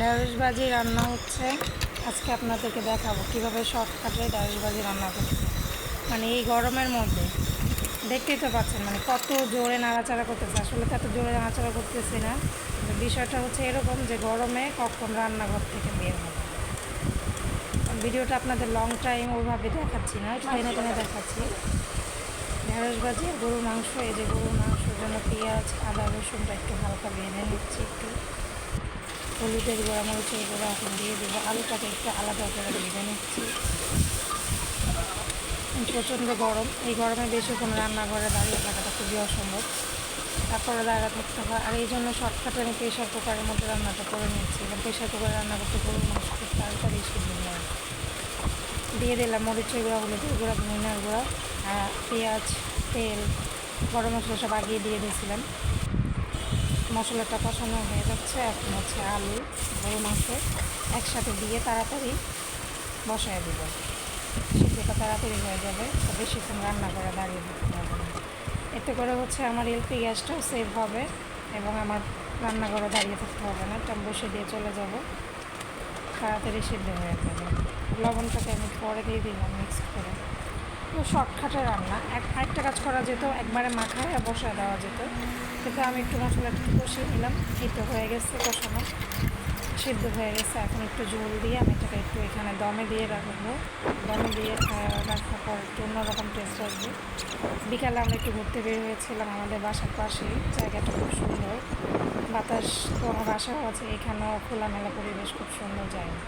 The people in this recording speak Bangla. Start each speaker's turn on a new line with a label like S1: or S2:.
S1: ঢেঁড়স ভাজি রান্না হচ্ছে। আজকে আপনাদেরকে দেখাবো কীভাবে শর্টকাটে ঢেঁড়স ভাজি রান্না হয়। মানে এই গরমের মধ্যে দেখতেই তো পাচ্ছেন মানে কত জোরে নাড়াচাড়া করতেছে। আসলে তো এত জোরে নাড়াচাড়া করতেছি না। বিষয়টা হচ্ছে এরকম যে গরমে কখন রান্নাঘর থেকে বের হবে। ভিডিওটা আপনাদের লং টাইম ওইভাবে দেখাচ্ছি না টেনে টেনে দেখাচ্ছি। ঢেঁড়স ভাজি গরুর মাংস, এই যে গরুর মাংসের জন্য পেঁয়াজ, আদা, রসুনটা একটু হালকা বেঁধে নিচ্ছি একটু। হলুদের গুঁড়া, মরিচের গুঁড়া এখন দিয়ে দেবো। আলুটাকে একটু আলাদা করে ভেজে নিচ্ছি। প্রচণ্ড গরম। এই গরমে বেশিক্ষণ রান্নাঘরে দাঁড়িয়ে থাকাটা খুবই অসম্ভব। তারপরে দাঁড়া থাকতে হয়। আর এই জন্য শর্টকাটে আমি প্রেশার কুকারের মধ্যে রান্নাটা করে নিচ্ছি। এবং প্রেশার কুকারে রান্না করতে গরুর মাংস খুব তাড়াতাড়ি সিদ্ধ হয়। দিয়ে দিলাম মরিচের গুঁড়া, হলুদের গুঁড়া, ধনিয়ার গুঁড়া পেঁয়াজ, তেল, গরম মশলা সব আগিয়ে দিয়ে দিয়েছিলাম। মশলাটা কষানো হয়ে যাচ্ছে। এখন হচ্ছে আলু গরু মাংস একসাথে দিয়ে তাড়াতাড়ি বসায় দেব। সিদ্ধটা তাড়াতাড়ি হয়ে যাবে বেশিক্ষণ রান্না করে দাঁড়িয়ে থাকতে হবে এতে করে হচ্ছে আমার এলপি গ্যাসটাও সেভ হবে এবং আমার রান্নাঘরে দাঁড়িয়ে থাকতে হবে না, এটা বসে দিয়ে চলে যাব। তাড়াতাড়ি সিদ্ধ হয়ে যাবে। লবণটাকে আমি পরে দিয়ে দিলাম মিক্স করে। শর্টকাটে রান্না। এক আরেকটা কাজ করা যেত, একবারে মাখায় বসায় দেওয়া যেত। কিন্তু আমি একটু মশলাটা একটু কষিয়ে নিলাম এই হয়ে গেছে কষানো। সিদ্ধ হয়ে গেছে, এখন একটু ঝোল দিয়ে আমি এটাকে একটু এখানে দমে দিয়ে রাখব। দমে দিয়ে রাখার পর একটু অন্যরকম টেস্ট আসবে। বিকালে আমরা একটু ঘুরতে বের হয়েছিলাম আমাদের বাসার পাশেই জায়গাটা খুব সুন্দর। বাতাস তো আমার বাসাও আছে, এখানেও খোলামেলা পরিবেশ খুব সুন্দর জায়গা।